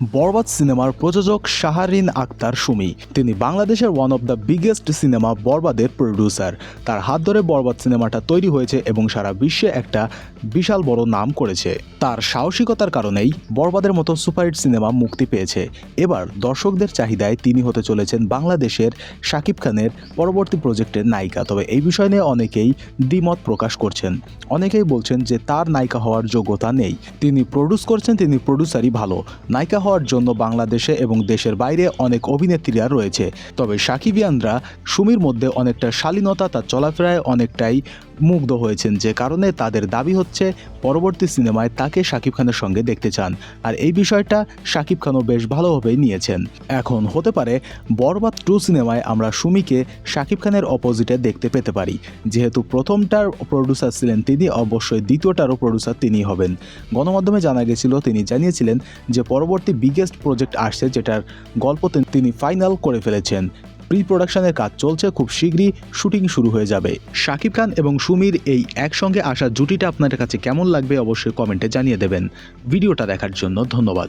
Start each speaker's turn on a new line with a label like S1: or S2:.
S1: বরবাদ সিনেমার প্রযোজক শাহারিন আক্তার সুমি। তিনি বাংলাদেশের one of the biggest cinema বরবাদের প্রডিউসার তার হাত ধরে বরবাদ সিনেমাটা তৈরি হয়েছে এবং সারা বিশ্বে একটা বিশাল বড় নাম করেছে। তার সাহসিকতার কারণেই বরবাদের মতো সুপারহিট সিনেমা মুক্তি পেয়েছে। এবার দর্শকদের চাহিদায় তিনি হতে চলেছেন বাংলাদেশের শাকিব খানের পরবর্তী প্রজেক্টের নায়িকা। তবে এই বিষয় নিয়ে অনেকেই দ্বিমত প্রকাশ করছেন। অনেকেই বলছেন যে তার নায়িকা হওয়ার যোগ্যতা নেই। তিনি প্রডিউস করছেন, তিনি প্রডিউসারই ভালো। নায়িকা হওয়ার জন্য বাংলাদেশে এবং দেশের বাইরে অনেক অভিনেত্রীরা রয়েছে। তবে সাকিবিয়ানরা সুমির মধ্যে অনেকটা শালীনতা, তার চলাফেরায় অনেকটাই মুগ্ধ হয়েছেন যে কারণে তাদের দাবি হচ্ছে পরবর্তী সিনেমায় তাকে শাকিব খানের সঙ্গে দেখতে চান। আর এই বিষয়টা শাকিব খানও বেশ ভালোভাবেই নিয়েছেন। এখন হতে পারে বরবাদ টু সিনেমায় আমরা সুমিকে শাকিব খানের অপোজিটে দেখতে পেতে পারি। যেহেতু প্রথমটার প্রডিউসার ছিলেন তিনি, অবশ্যই দ্বিতীয়টারও প্রডিউসার তিনি হবেন। গণমাধ্যমে জানা গেছিল, তিনি জানিয়েছিলেন যে পরবর্তী বিগেস্ট প্রজেক্ট আসছে যেটার গল্প তিনি ফাইনাল করে ফেলেছেন। প্রি প্রোডাকশনের কাজ চলছে খুব শীঘ্রই শুটিং শুরু হয়ে যাবে। শাকিব খান এবং সুমির এই একসঙ্গে আসা জুটিটা আপনাদের কাছে কেমন লাগবে অবশ্যই কমেন্টে জানিয়ে দেবেন। ভিডিওটা দেখার জন্য ধন্যবাদ।